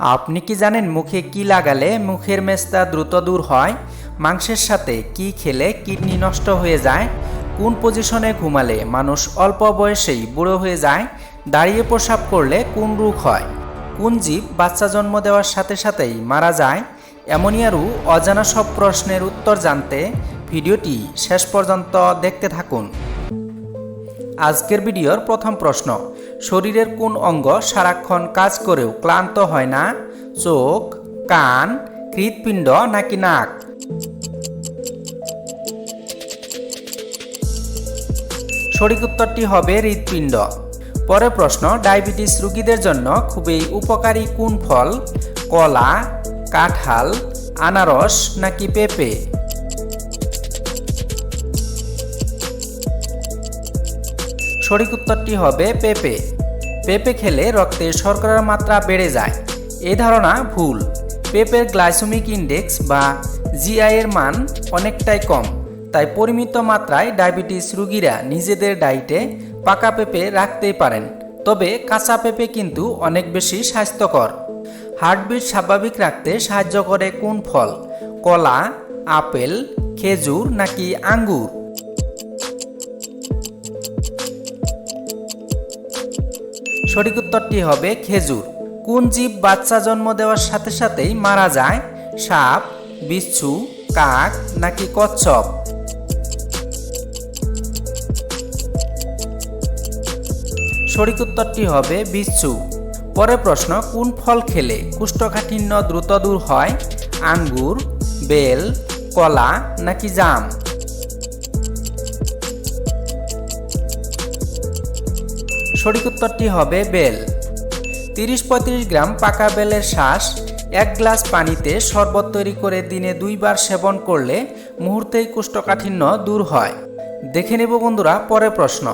আপনি কি জানেন মুখে কি লাগালে মুখের মেস্তা দ্রুত দূর হয়? মাংসের সাথে কি খেলে কিডনি নষ্ট হয়ে যায়? কোন পজিশনে ঘুমালে মানুষ অল্প বয়সেই বুড়ো হয়ে যায়? দাঁড়িয়ে প্রসাব করলে কোন রোগ হয়? কোন জীব বাচ্চা জন্ম দেওয়ার সাথে সাথেই মারা যায়? এমনই আরও অজানা সব প্রশ্নের উত্তর জানতে ভিডিওটি শেষ পর্যন্ত দেখতে থাকুন। আজকের ভিডিওর প্রথম প্রশ্ন, শরীরের কোন অঙ্গ সারাক্ষণ কাজ করেও ক্লান্ত হয় না? চোখ, কান, হৃৎপিণ্ড নাকি নাক? সঠিক উত্তরটি হবে হৃৎপিণ্ড। পরে প্রশ্ন, ডায়াবেটিস রোগীদের জন্য খুবই উপকারী কোন ফল? কলা, কাঁঠাল, আনারস নাকি পেঁপে? সঠিক উত্তরটি হবে পেঁপে। পেঁপে খেলে রক্তে শর্করার মাত্রা বেড়ে যায়। এই ধারণা ভুল। পেঁপের গ্লাইসেমিক ইন্ডেক্স বা জিআই এর মান অনেকটাই কম, তাই পরিমিত মাত্রায় ডায়াবেটিস রোগীরা নিজেদের ডায়েটে পাকা পেঁপে রাখতেই পারেন। তবে কাঁচা পেঁপে কিন্তু অনেক বেশি স্বাস্থ্যকর। হার্টবিট স্বাভাবিক রাখতে সাহায্য করে কোন ফল? কলা, আপেল, খেজুর নাকি আঙ্গুর? সঠিক উত্তরটি হবে খেজুর। কোন জীব বাচ্চা জন্ম দেওয়ার সাথে সাথেই মারা যায়? সাপ, বিচ্ছু, কাক নাকি কচ্ছপ? সঠিক উত্তরটি হবে বিচ্ছু। পরের প্রশ্ন, কোন ফল খেলে কুষ্ঠকাঠিন্য দ্রুত দূর হয়? আঙ্গুর, বেল, কলা নাকি জাম? সঠিক উত্তরটি হবে বেল। তিরিশ পঁয়ত্রিশ গ্রাম পাকা বেলের শ্বাস, এক গ্লাস পানিতে শরবত তৈরি করে দিনে দুইবার সেবন করলে মুহূর্তেই কুষ্ঠকাঠিন্য দূর হয়। দেখে নেব বন্ধুরা, পরের প্রশ্ন।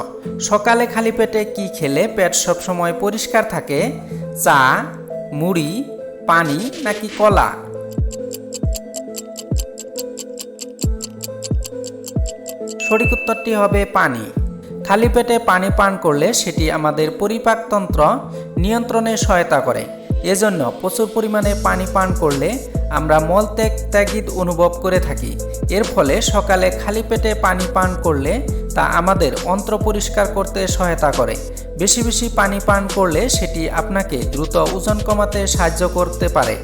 সকালে খালি পেটে কি খেলে পেট সবসময় পরিষ্কার থাকে? চা, মুড়ি, পানি নাকি কলা? সঠিক উত্তরটি হবে পানি। খালি পেটে পানি পান করলে সেটি আমাদের পরিপাকতন্ত্র নিয়ন্ত্রণে সহায়তা করে। এজন্য প্রচুর পরিমাণে পানি পান করলে আমরা মলত্যাগ ত্যাগিদ অনুভব করে থাকি। এর ফলে সকালে খালি পেটে পানি পান করলে তা আমাদের অন্ত্র পরিষ্কার করতে সহায়তা করে। বেশি বেশি পানি পান করলে সেটি আপনাকে দ্রুত ওজন কমাতে সাহায্য করতে পারে।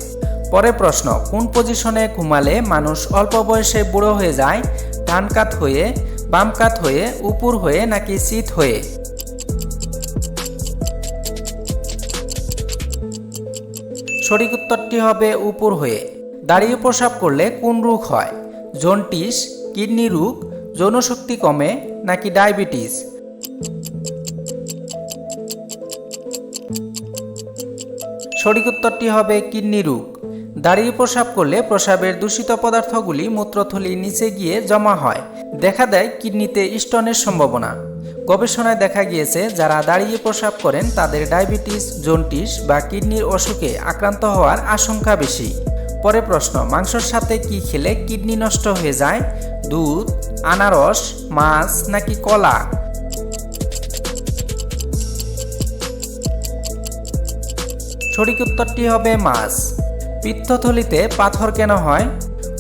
পরে প্রশ্ন, কোন পজিশনে ঘুমালে মানুষ অল্প বয়সে বুড়ো হয়ে যায়? ডান কাত হয়ে বাম কাত হয়ে, উপর হয়ে নাকি শীত হয়ে? সঠিক উত্তরটি হবে উপর হয়ে। দাঁড়িয়ে প্রসাব করলে কোন রোগ হয়? জন্টিস কিডনি রোগ, যৌনশক্তি কমে নাকি ডায়াবেটিস? সঠিক উত্তরটি হবে কিডনি রোগ। দাঁড়িয়ে প্রসাব করলে প্রসাবের দূষিত পদার্থগুলি মূত্রথলির নিচে গিয়ে জমা হয়। দেখা দেয় কিডনিতে স্টোনের সম্ভাবনা। গবেষণায় দেখা গিয়েছে, যারা দাঁড়িয়ে প্রসাব করেন, তাদের ডায়াবেটিস জন্টিস বা কিডনির অসুখে আক্রান্ত হওয়ার আশঙ্কা বেশি। পরে প্রশ্ন, মাংসর সাথে কি খেলে কিডনি নষ্ট হয়ে যায়? দুধ, আনারস, মাছ নাকি কলা? সঠিক উত্তরটি হবে মাছ। পিত্তথলিতে পাথর কেন হয়?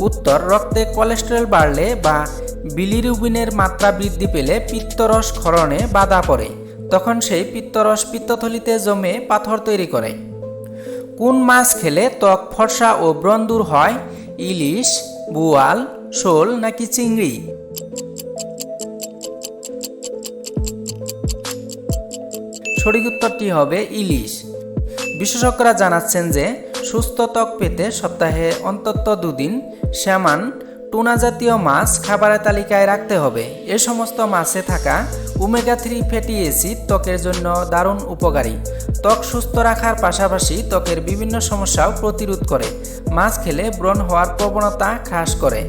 উত্তর, রক্তে কোলেস্টেরল বাড়লে বা বিলিরুবিনের মাত্রা বৃদ্ধি পেলে পিত্তরস ক্ষরণে বাধা পড়ে। তখন সেই পিত্তরস পিত্তথলিতে জমে পাথর তৈরি করে। কোন মাছ খেলে ত্বক ফর্সা ও ব্রণ দূর হয়? ইলিশ, বুয়াল, শোল নাকি চিংড়ি? সঠিক উত্তরটি হবে ইলিশ। বিশেষজ্ঞরা জানাচ্ছেন যে, সুস্থ ত্বক পেতে সপ্তাহে অন্তত দুদিন শ্যামান টুনা জাতীয় মাছ খাবারের তালিকায় রাখতে হবে। এ সমস্ত মাছে থাকা ওমেগা থ্রি ফ্যাটি অ্যাসিড ত্বকের জন্য দারুণ উপকারী। ত্বক সুস্থ রাখার পাশাপাশি ত্বকের বিভিন্ন সমস্যাও প্রতিরোধ করে। মাছ খেলে ব্রণ হওয়ার প্রবণতা হ্রাস করে।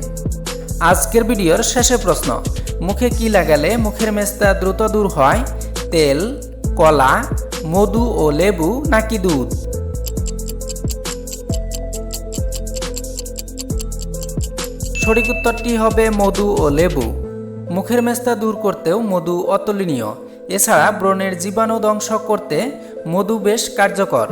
আজকের ভিডিওর শেষে প্রশ্ন, মুখে কি লাগালে মুখের মেস্তা দ্রুত দূর হয়? তেল, কলা, মধু ও লেবু নাকি দুধ? সঠিক উত্তরটি হবে মধু ও লেবু। মুখের মেস্তা দূর করতেও মধু অতুলনীয়। এছাড়া ব্রণের জীবাণু ধ্বংস করতে মধু বেশ কার্যকর।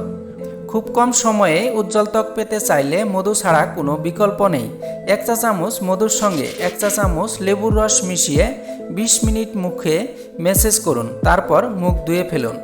খুব কম সময়ে উজ্জ্বল ত্বক পেতে চাইলে মধু ছাড়া কোনো বিকল্প নেই। এক চা চামচ মধুর সঙ্গে এক চা চামচ লেবুর রস মিশিয়ে বিশ মিনিট মুখে মেসেজ করুন, তারপর মুখ ধুয়ে ফেলুন।